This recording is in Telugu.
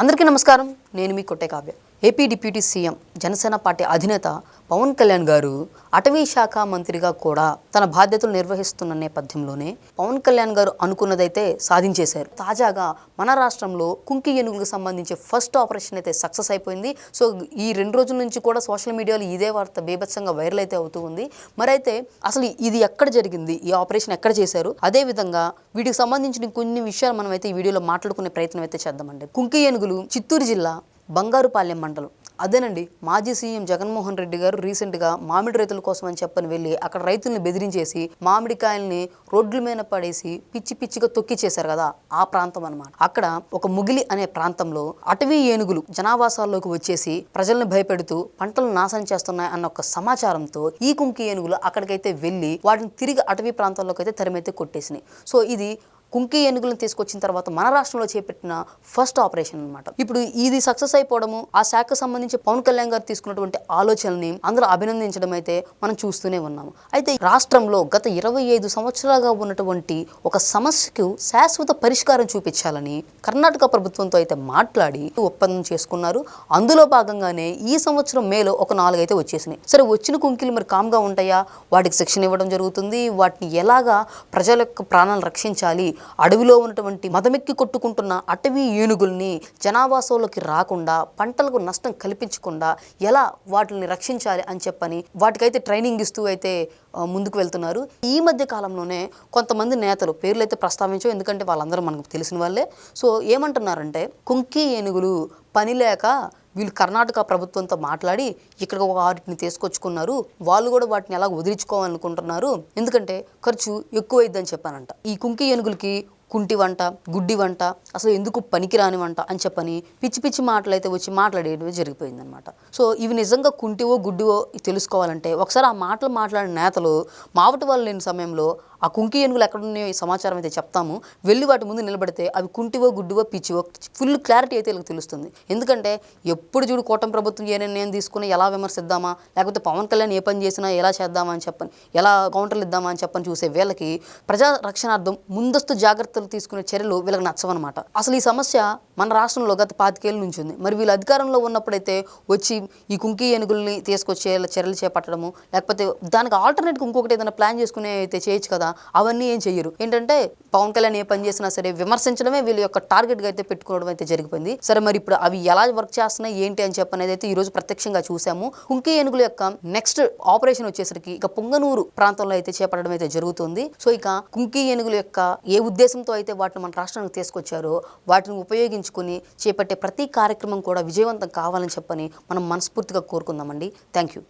అందరికీ నమస్కారం. నేను మీ Kotte Kavya. AP deputy CM Janasena party అధినేత పవన్ కళ్యాణ్ గారు అటవీ శాఖ మంత్రిగా కూడా తన బాధ్యతలు నిర్వహిస్తున్న నేపథ్యంలోనే పవన్ కళ్యాణ్ గారు అనుకున్నదైతే సాధించేశారు. తాజాగా మన రాష్ట్రంలో కుంకి ఏనుగులకు సంబంధించి ఫస్ట్ ఆపరేషన్ అయితే సక్సెస్ అయిపోయింది. సో ఈ రెండు రోజుల నుంచి కూడా సోషల్ మీడియాలో ఇదే వార్త బీభత్సంగా వైరల్ అయితే అవుతూ ఉంది. మరైతే అసలు ఇది ఎక్కడ జరిగింది? ఈ ఆపరేషన్ ఎక్కడ చేశారు? అదే విధంగా వీటికి సంబంధించిన కొన్ని విషయాలు మనం అయితే ఈ వీడియోలో మాట్లాడుకునే ప్రయత్నం అయితే చేద్దామండి. కుంకి ఏనుగులు చిత్తూరు జిల్లా బంగారుపాలెం మండలం. అదేనండి మాజీ సీఎం జగన్మోహన్ రెడ్డి గారు రీసెంట్గా మామిడి రైతుల కోసం అని చెప్పని వెళ్ళి అక్కడ రైతుల్ని బెదిరించేసి మామిడికాయల్ని రోడ్ల మీద పడేసి పిచ్చి పిచ్చిగా తొక్కిచ్చేశారు కదా ఆ ప్రాంతం అన్నమాట. అక్కడ ఒక ముగిలి అనే ప్రాంతంలో అటవీ ఏనుగులు జనావాసాల్లోకి వచ్చేసి ప్రజల్ని భయపెడుతూ పంటలు నాశనం చేస్తున్నాయి అన్న ఒక సమాచారంతో ఈ కుంకి ఏనుగులు అక్కడికైతే వెళ్ళి వాటిని తిరిగి అటవీ ప్రాంతాల్లోకి అయితే తరిమైతే కొట్టేసినాయి. సో ఇది కుంకి ఏనుగులను తీసుకొచ్చిన తర్వాత మన రాష్ట్రంలో చేపట్టిన ఫస్ట్ ఆపరేషన్ అన్నమాట. ఇప్పుడు ఇది సక్సెస్ అయిపోవడము ఆ శాఖకు సంబంధించి పవన్ కళ్యాణ్ గారు తీసుకున్నటువంటి ఆలోచనని అందరూ అభినందించడం అయితే మనం చూస్తూనే ఉన్నాము. అయితే రాష్ట్రంలో గత ఇరవై ఐదు సంవత్సరాలుగా ఉన్నటువంటి ఒక సమస్యకు శాశ్వత పరిష్కారం చూపించాలని కర్ణాటక ప్రభుత్వంతో అయితే మాట్లాడి ఒప్పందం చేసుకున్నారు. అందులో భాగంగానే ఈ సంవత్సరం మేలో ఒక నాలుగు అయితే వచ్చేసినాయి. సరే వచ్చిన కుంకిలు మరి కామ్గా ఉంటాయా? వాటికి శిక్షణ ఇవ్వడం జరుగుతుంది. వాటిని ఎలాగా ప్రజల యొక్క ప్రాణాలను రక్షించాలి? అడవిలో ఉన్నటువంటి మదమెక్కి కొట్టుకుంటున్న అటవీ ఏనుగుల్ని జనావాసంలోకి రాకుండా పంటలకు నష్టం కల్పించకుండా ఎలా వాటిని రక్షించాలి అని చెప్పని వాటికైతే ట్రైనింగ్ ఇస్తూ అయితే ముందుకు వెళ్తున్నారు. ఈ మధ్య కాలంలోనే కొంతమంది నేతలు పేర్లు అయితే ప్రస్తావించవు ఎందుకంటే వాళ్ళందరూ మనకు తెలిసిన వాళ్ళే. సో ఏమంటున్నారంటే కుంకి ఏనుగులు పని లేక వీళ్ళు కర్ణాటక ప్రభుత్వంతో మాట్లాడి ఇక్కడ ఒక వాటిని తీసుకొచ్చుకున్నారు. వాళ్ళు కూడా వాటిని ఎలా వదిలించుకోవాలనుకుంటున్నారు. ఎందుకంటే ఖర్చు ఎక్కువైద్దని చెప్పానంట. ఈ కుంకి ఏనుగులకి కుంటి వంట గుడ్డి వంట అసలు ఎందుకు పనికిరాని వంట అని చెప్పని పిచ్చి పిచ్చి మాటలు అయితే వచ్చి మాట్లాడేవి జరిగిపోయిందనమాట సో ఇవి నిజంగా కుంటివో గుడ్డివో తెలుసుకోవాలంటే ఒకసారి ఆ మాటలు మాట్లాడిన నేతలు మావటి వాళ్ళు లేని సమయంలో ఆ కుంకి ఏనుగులు ఎక్కడున్నాయో ఈ సమాచారం అయితే చెప్తాము. వెళ్ళి వాటి ముందు నిలబడితే అవి కుంటివో గుడ్డివో పిచ్చివో ఫుల్ క్లారిటీ అయితే వీళ్ళకి తెలుస్తుంది. ఎందుకంటే ఎప్పుడు చూడు కూటమి ప్రభుత్వం ఏ నిర్ణయం తీసుకుని ఎలా విమర్శిద్దామా లేకపోతే పవన్ కళ్యాణ్ ఏ పని చేసినా ఎలా చేద్దామా అని చెప్పని ఎలా కౌంటర్లు ఇద్దామా అని చెప్పని చూసే వీళ్ళకి ప్రజా రక్షణార్థం ముందస్తు జాగ్రత్త జాగ్రత్తలు తీసుకునే చర్యలు వీళ్ళకి నచ్చవన్నమాట. అసలు ఈ సమస్య మన రాష్ట్రంలో గత పాతికేళ్ళ నుంచి ఉంది. మరి వీళ్ళు అధికారంలో ఉన్నప్పుడైతే వచ్చి ఈ కుంకి ఏనుగుల్ని తీసుకొచ్చే చర్యలు చేపట్టడము లేకపోతే దానికి ఆల్టర్నేట్గా ఇంకొకటి ఏదైనా ప్లాన్ చేసుకునే అయితే చేయొచ్చు కదా అవన్నీ ఏం చెయ్యరు. ఏంటంటే పవన్ కళ్యాణ్ ఏ పని చేసినా సరే విమర్శించడమే వీళ్ళ యొక్క టార్గెట్గా అయితే పెట్టుకోవడం అయితే జరిగిపోయింది. సరే మరి ఇప్పుడు అవి ఎలా వర్క్ చేస్తున్నాయి ఏంటి అని చెప్పనేది అయితే ఈరోజు ప్రత్యక్షంగా చూసాము. కుంకి ఏనుగుల యొక్క నెక్స్ట్ ఆపరేషన్ వచ్చేసరికి ఇక పొంగనూరు ప్రాంతంలో అయితే చేపట్టడం అయితే జరుగుతుంది. సో ఇక కుంకి ఏనుగుల యొక్క ఏ ఉద్దేశంతో అయితే వాటిని మన రాష్ట్రానికి తీసుకొచ్చారో వాటిని ఉపయోగించుకుని చేపట్టే ప్రతి కార్యక్రమం కూడా విజయవంతం కావాలని చెప్పని మనం మనస్ఫూర్తిగా కోరుకుందామండి. Thank you